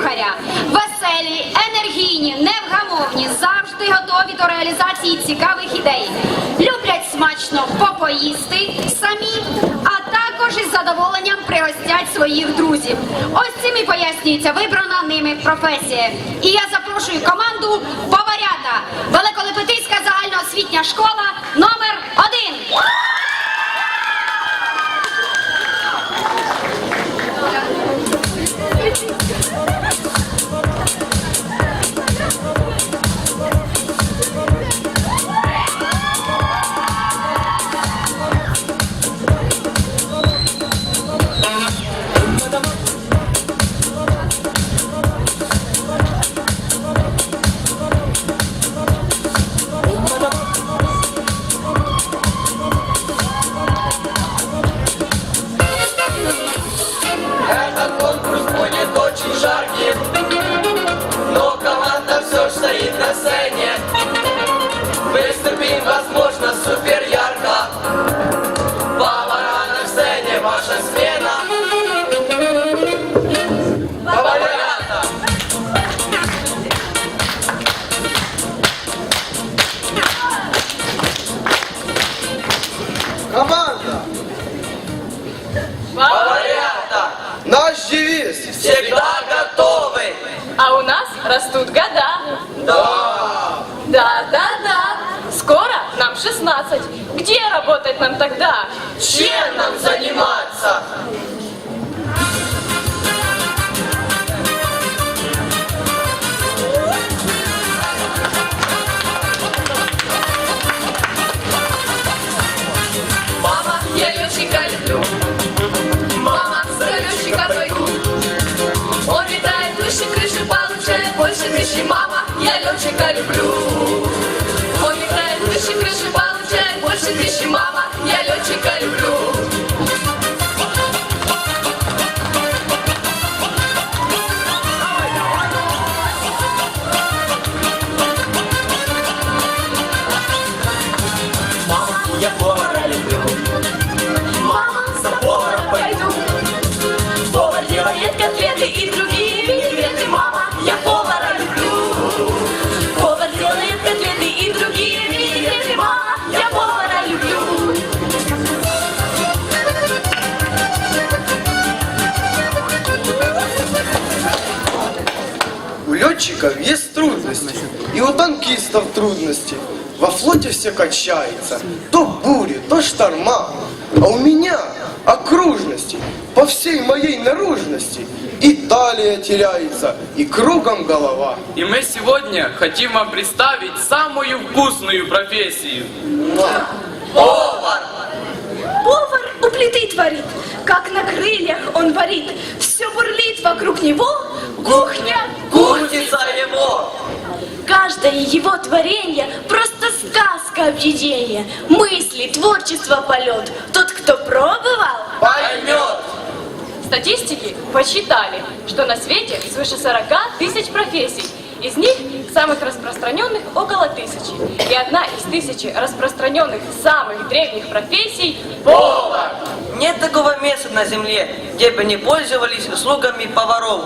кухаря. Веселі, енергійні, невгамовні, завжди готові до реалізації цікавих ідей. Люблять смачно попоїсти самі, а також із задоволенням пригостять своїх друзів. Ось цим і пояснюється вибрана ними професія. І я запрошую команду поварята. Великолепетиська загальноосвітня школа номер один. я летчика люблю. Он летает выше крыши, получает больше тысячи. Мама, Летчиков есть трудности, и у танкистов трудности. Во флоте все качается, то бури, то шторма. А у меня окружности по всей моей наружности. И талия теряется, и кругом голова. И мы сегодня хотим вам представить самую вкусную профессию. Повар! У плиты творит, как на крыльях он варит. Все бурлит вокруг него, кухня. Кузница его! Каждое его творение просто сказка объедения. Мысли, творчество, полет. Тот, кто пробовал, Поймет! Статистики посчитали, что на свете свыше 40 тысяч профессий. Из них самых распространенных около тысячи. И одна из тысячи распространенных самых древних профессий – повар. Нет такого места на земле, где бы не пользовались услугами поваров.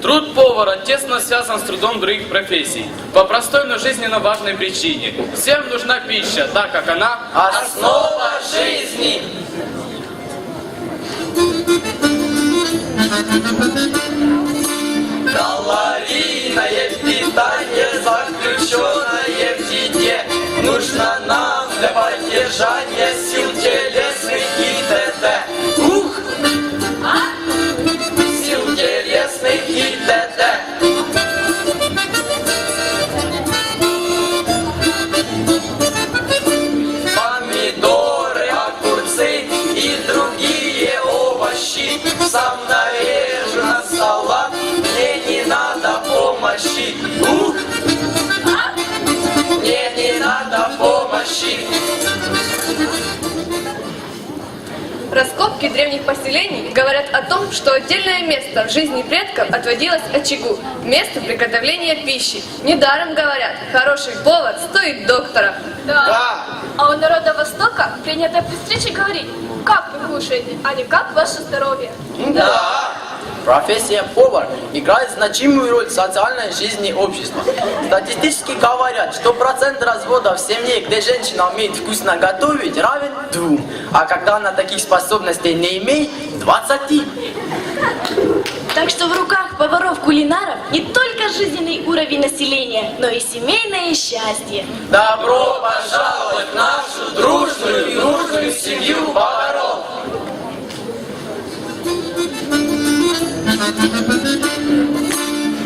Труд повара тесно связан с трудом других профессий. По простой, но жизненно важной причине. Всем нужна пища, так как она Основа жизни! Калорийное питание, заключенное в еде, нужно нам для поддержания сил телесных и т.д. Раскопки древних поселений говорят о том, что отдельное место в жизни предков отводилось очагу, место приготовления пищи. Недаром говорят, хороший повар стоит доктора. Да. А у народа Востока принято при встрече говорить, как вы кушаете, а не как ваше здоровье. Да, Профессия повар играет значимую роль в социальной жизни общества. Статистически говорят, что процент разводов в семье, где женщина умеет вкусно готовить, равен двум, а когда она таких способностей не имеет, 20. Так что в руках поваров-кулинаров не только жизненный уровень населения, но и семейное счастье. Добро пожаловать в нашу дружную и дружную семью поваров!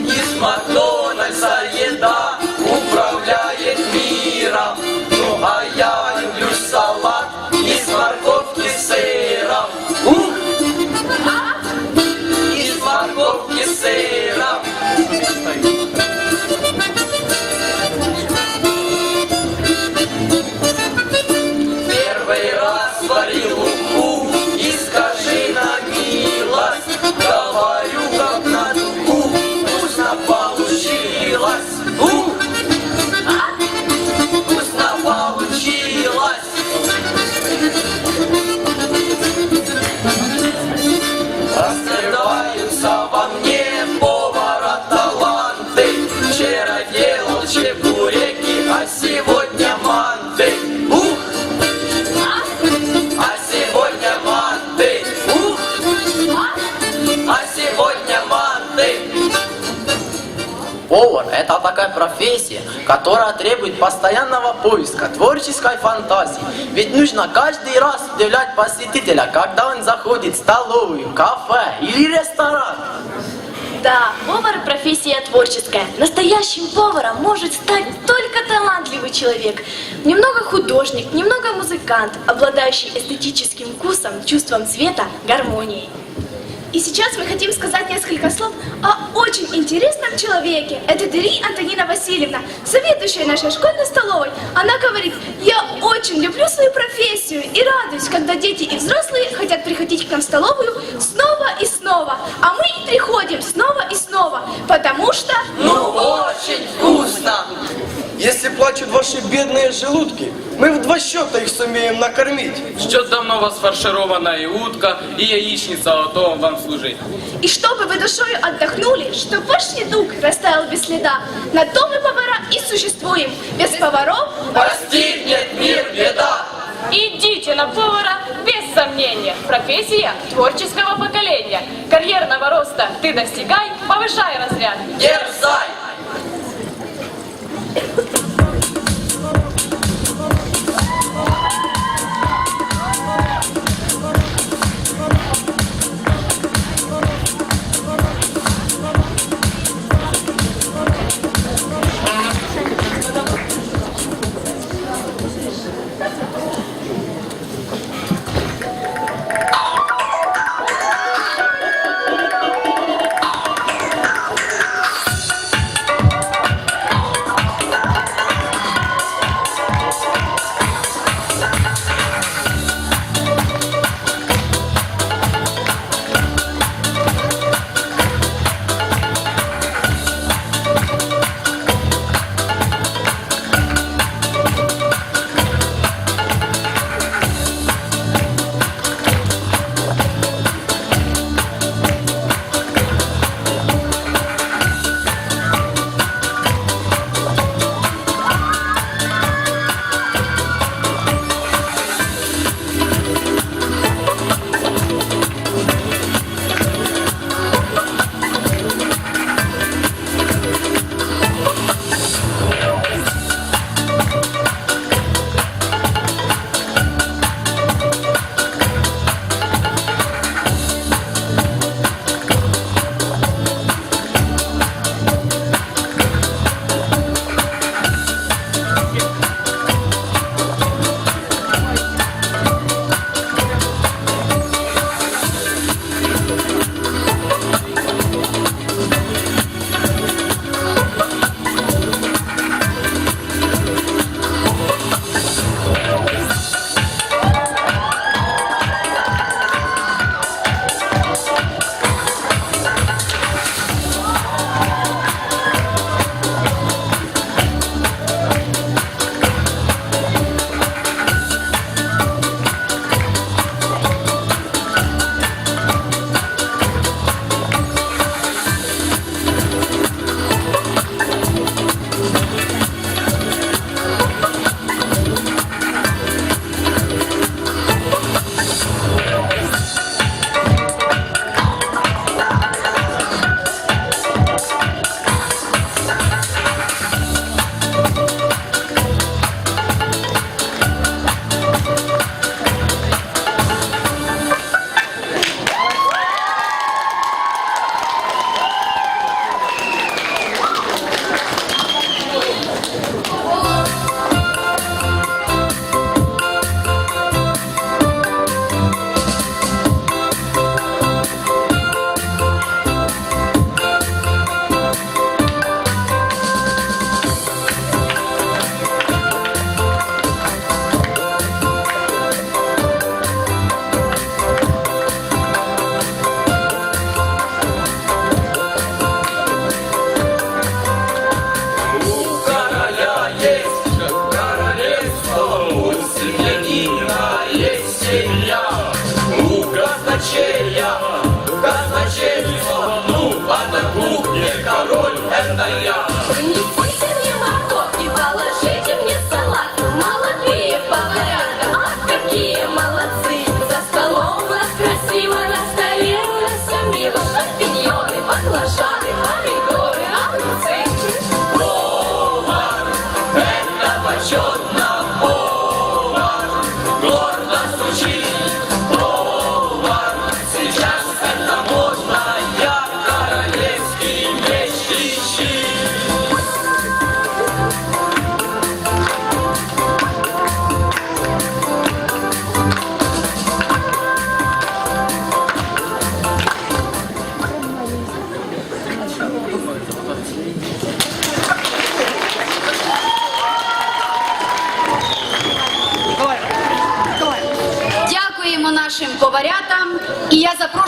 Из Макдональдса Повар – это такая профессия, которая требует постоянного поиска, творческой фантазии. Ведь нужно каждый раз удивлять посетителя, когда он заходит в столовую, кафе или ресторан. Да, повар – профессия творческая. Настоящим поваром может стать только талантливый человек. Немного художник, немного музыкант, обладающий эстетическим вкусом, чувством цвета, гармонией. И сейчас мы хотим сказать несколько слов о очень интересном человеке. Это Дери Антонина Васильевна, заведующая нашей школьной столовой. Она говорит, я очень люблю свою профессию и радуюсь, когда дети и взрослые хотят приходить к нам в столовую снова и снова. А мы приходим снова и снова, потому что... Ну, очень вкусно. Если плачут ваши бедные желудки, мы в два счета их сумеем накормить. Ждет давно вас фаршированная и утка, и яичница, готова вам служить. И чтобы вы душою отдохнули, чтоб ваш недуг растаял без следа, на то мы повара и существуем. Без поваров Постигнет мир беда. Идите на повара без сомнения. Профессия творческого поколения. Карьерного роста ты достигай, повышай разряд. Дерзай.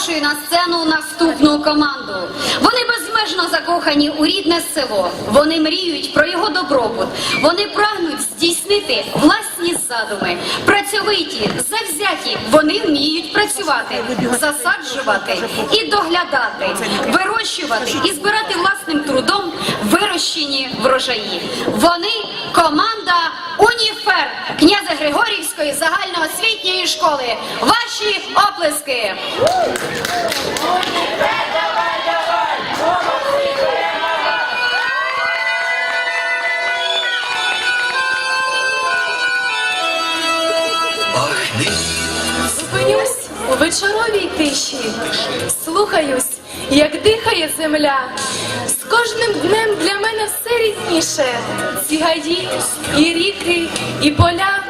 Запрошую на сцену наступну команду. Вони безмежно закохані у рідне село. Вони мріють про його добробут. Вони прагнуть здійснити власні задуми. Працьовиті, завзяті. Вони вміють працювати, засаджувати і доглядати, вирощувати і збирати власним трудом вирощені врожаї. Вони команда Уніфер князя Григорівської загальноосвітньої школи. Ваші оплески. Зупинюсь у вечоровій тиші, слухаюсь, як дихає земля. З кожним днем для мене все рідніше. Ці гаї, і ріки, і поля.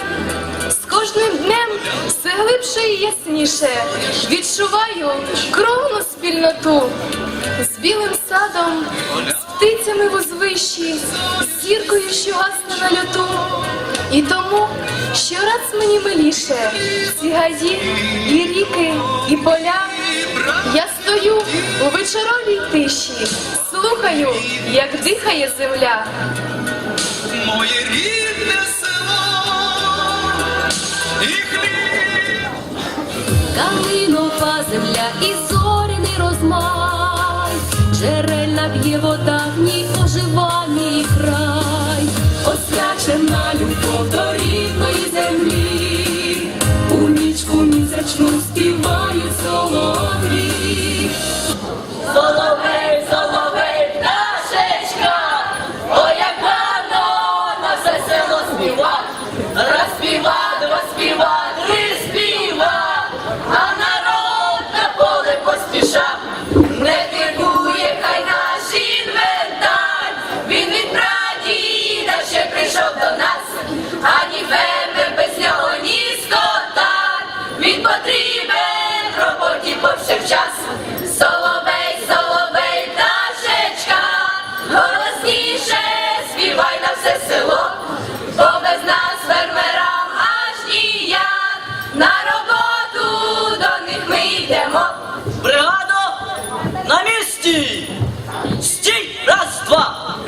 З кожним днем все глибше і ясніше. Відчуваю кровну спільноту з білим садом, з птицями в узвищі, з зіркою, що гасне на льоту. І тому щораз мені миліше ці гаї, і ріки, і поля. Я стою у вечоровій тиші, слухаю, як дихає земля. Моє рідне село і хліб. Калинова земля і зоряний розмай, джерельна б'є вода, в ній ожива край, освячена любов до рідної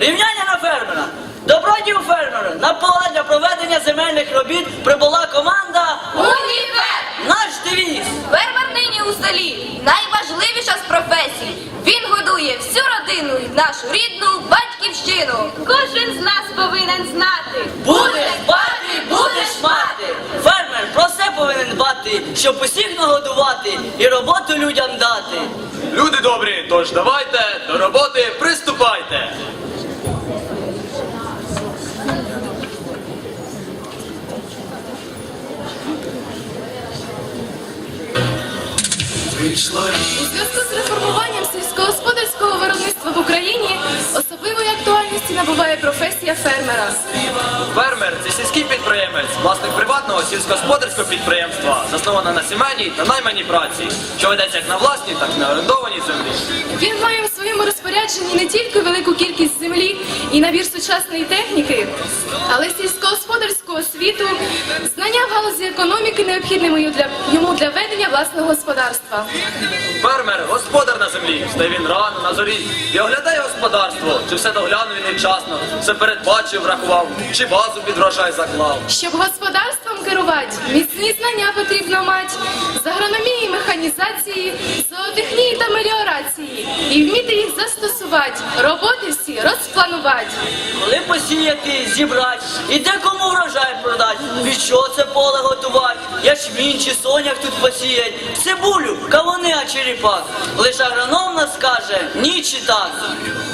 Рівняння на фермера! Добродію фермери! На поле для проведення земельних робіт прибула команда Універ! Наш девіз! Фермер нині у селі найважливіша з професій. Він годує всю родину і нашу рідну батьківщину. Кожен з нас повинен знати. Будеш бати, будеш мати! Фермер про все повинен дбати, щоб усіх нагодувати і роботу людям дати. Люди добрі, тож давайте до роботи приступайте. У зв'язку з реформуванням сільськогосподарського виробництва в Україні особливої актуальності набуває професія фермера. Фермер це сільський підприємець, власник приватного сільськогосподарського підприємства, засноване на сімейній та найманій праці, що ведеться як на власній, так і на орендованій землі. Він має в своєму розпорядженні не тільки велику кількість землі і набір сучасної техніки, але й сільськогосподарську освіту, знання в галузі економіки, необхідними йому для ведення власного господарства. Фермер господар на землі, стає він рано на зорі і оглядає господарство, чи все доглянув він невчасно, все передбачив, врахував, чи базу під врожай заклав. Щоб керувати, міцні знання потрібно мати. З агрономії, механізації, зоотехнії та меліорації. І вміти їх застосувати, роботи всі розпланувати. Коли посіяти, зібрати, і де кому врожай продати, від чого це поле готувати, ячмінь чи сонях тут посіять, цибулю, кавуни, а черепах. Лише агроном нас скаже ні чи так.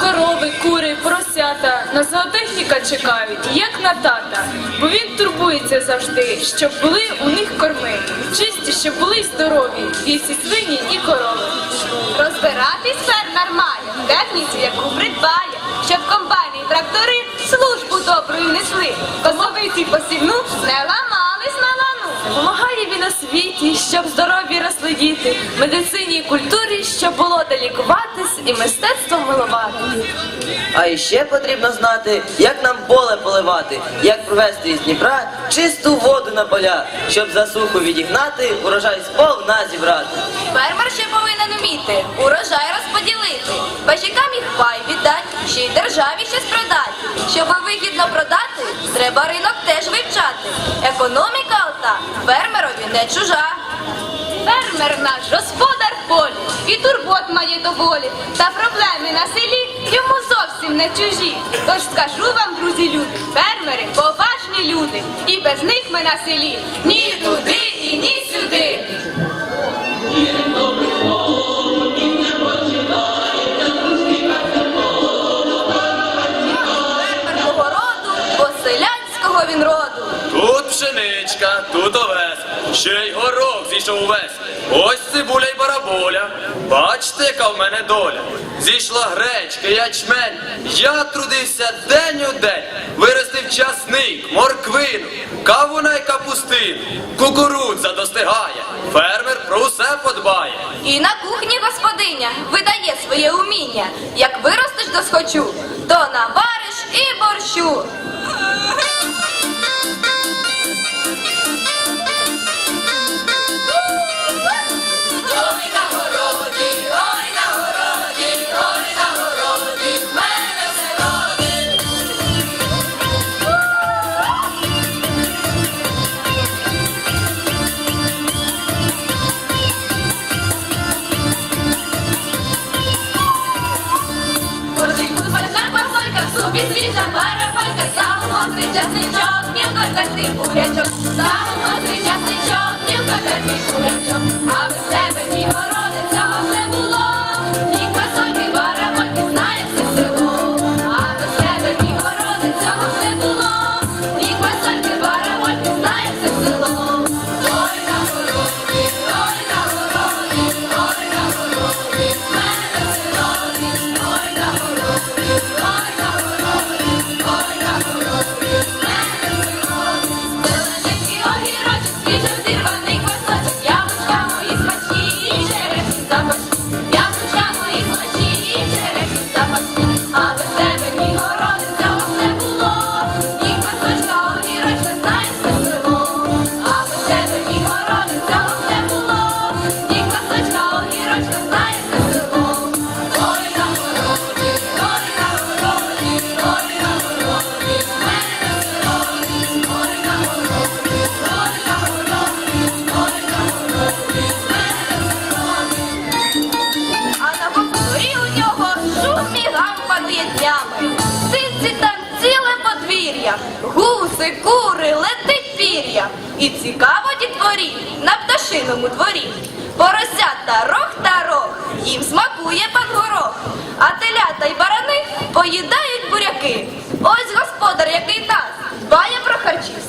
Корови, кури, поросята на зоотехніка чекають, як на тата, бо він турбується завжди, щоб були у них корми, чисті, щоб були здорові, вісі свині і корови. Розбиратись фермер має, техніці, яку придбає, щоб комбайни і трактори службу добру несли, козловиці посівну не лану. Помагає він освіті, щоб здорові росли діти, медицині і культурі, щоб було де лікуватись і мистецтвом милуватись. А іще потрібно знати, як нам поле поливати, як провести із Дніпра чисту воду на поля, щоб засуху відігнати, урожай сповна зібрати. Фермер ще повинен вміти, урожай розподілити, бажікам їх пай віддать, ще й державі щось продать. Щоб вигідно продати, треба ринок теж вивчати. Економіка ота фермерові не чужа. Фермер наш господар полі, і турбот має доволі, та проблеми на селі йому зовсім не чужі. Тож скажу вам, друзі люди, фермери поважні люди, і без них ми на селі ні туди і ні сюди. Пшеничка, тут овес, ще й горох зійшов увесь. Ось цибуля й бараболя. Бачите, яка в мене доля. Зійшла гречка, ячмень. Я трудився день у день. Виростив часник, морквину, кавуна й капустину. Кукурудза достигає. Фермер про усе подбає. І на кухні господиня видає своє уміння. Як виростеш до схочу, то навариш і борщу. Тертий бурячок, сам гострий часничок, мілко тертий бурячок, а без тебе мій городи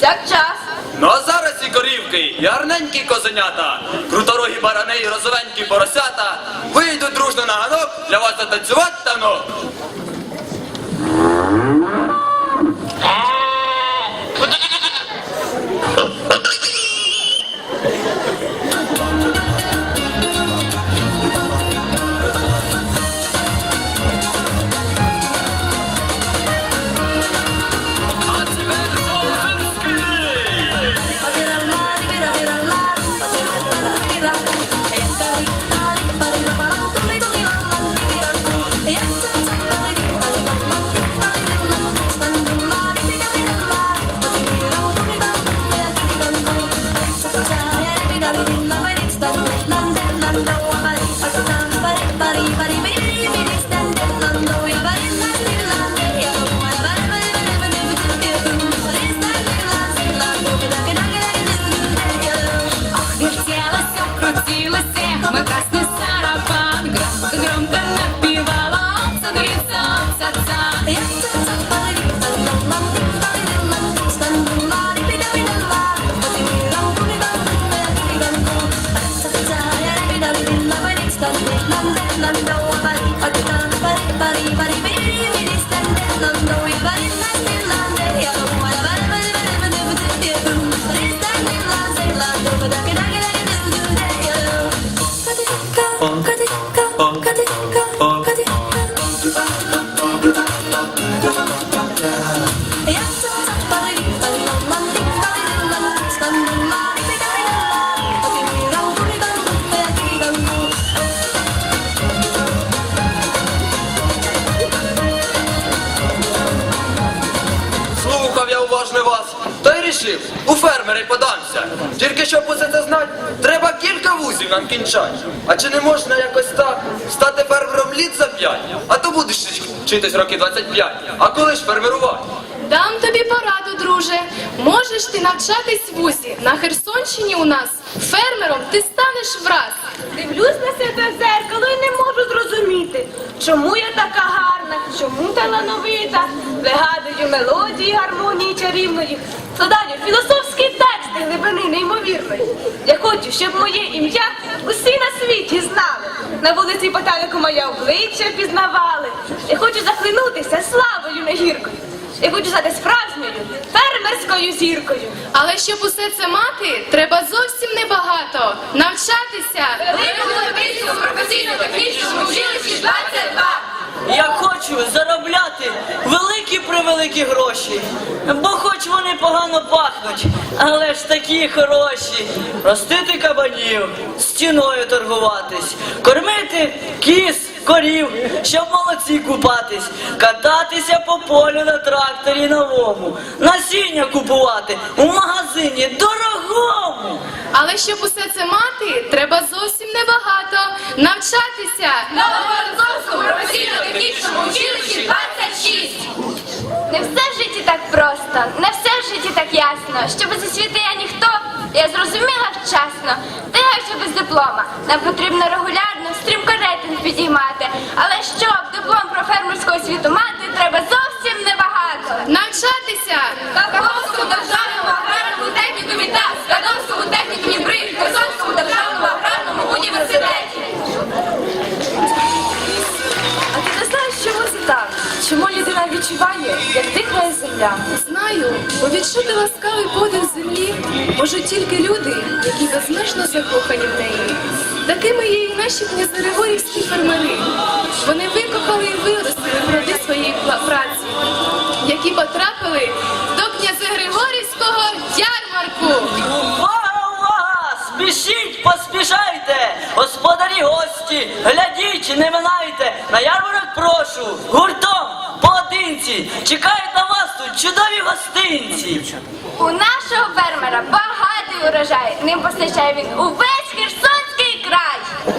харчі час Ну а зараз і корівки, і гарненькі козенята, круторогі барани і розовенькі поросята вийдуть дружно на ганок для вас затанцювати танок. Подамся. Тільки щоб усе це знати, треба кілька вузів нам кінчати. А чи не можна якось так стати фермером літ за п'ять? А то будеш вчитись роки 25. А коли ж фермерувати? Дам тобі пораду, друже. Можеш ти навчатись в вузі. На Херсонщині у нас фермером ти станеш враз. Дивлюсь на себе в зеркало і не можу зрозуміти, чому я така гарна, чому талановита, вигадую мелодії, гармонії чарівної, складаю філософські тексти глибини неймовірної. Я хочу, щоб моє ім'я усі на світі знали. На вулиці Поталику моє обличчя пізнавали. Я хочу захлинутися славою негіркою. Я хочу стати справжньою фермерською зіркою. Але щоб усе це мати, треба зовсім небагато. Навчатися. Великому професійно-технічному училищі 22. Я хочу заробляти великі превеликі гроші, бо хоч вони погано пахнуть, але ж такі хороші. Ростити кабанів, стіною торгуватись, кормити кіз, корів, щоб молодці купатись, кататися по полю на тракторі новому, насіння купувати у магазині дорогому. Але щоб усе це мати, треба зовсім небагато. Навчатися. на Новогородському професійно-технічному училищі 26. Не все в житті так просто, не все в житті так ясно. Щоб зі світи я ніхто, я зрозуміла вчасно. Та без диплома? Нам потрібно регулярно стрімко рейтинг підіймати. Але щоб диплом про фермерську освіту мати, треба земля? Знаю, бо відчути ласкавий подих землі можуть тільки люди, які безмежно закохані в неї. Такими є і наші князерегорівські фермери. Вони викопали і виростили плоди своєї праці, які потрапили до князегригорівського ярмарку. Увага, увага! Спішіть, поспішайте! Господарі гості, глядіть, не минайте! На ярмарок прошу! Гуртом, поодинці! Чекають на вас тут чудові гостинці! У нашого фермера багатий урожай. Ним постачає він увесь Херсонський край.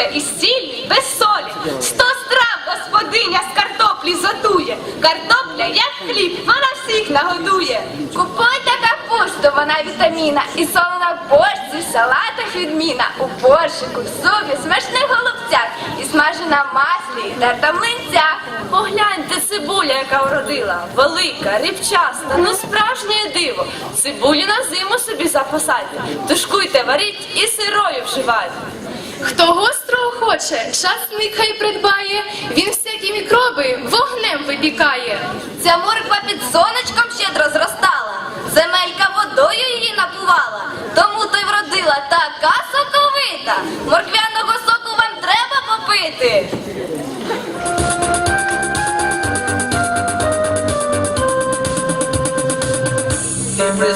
Смажте, і сіль, без солі. Сто страв господиня з картоплі зотує. Картопля, як хліб, вона всіх нагодує. Купуйте капусту, вона вітаміна. І солона в борщі, в салатах відміна. У борщику, в супі, смачних голубцях. І смажена в маслі, і терта в. Погляньте, цибуля, яка вродила, велика, рівчаста, ну справжнє диво. Цибулю на зиму собі запасайте, тушкуйте, варіть і сирою вживайте. Хто гострого хоче, часник хай придбає, він всякі мікроби вогнем випікає. Ця морква під сонечком щедро зростала. Земелька водою її напувала. Тому то й вродила така соковита. Морквяного соку вам треба попити. Ти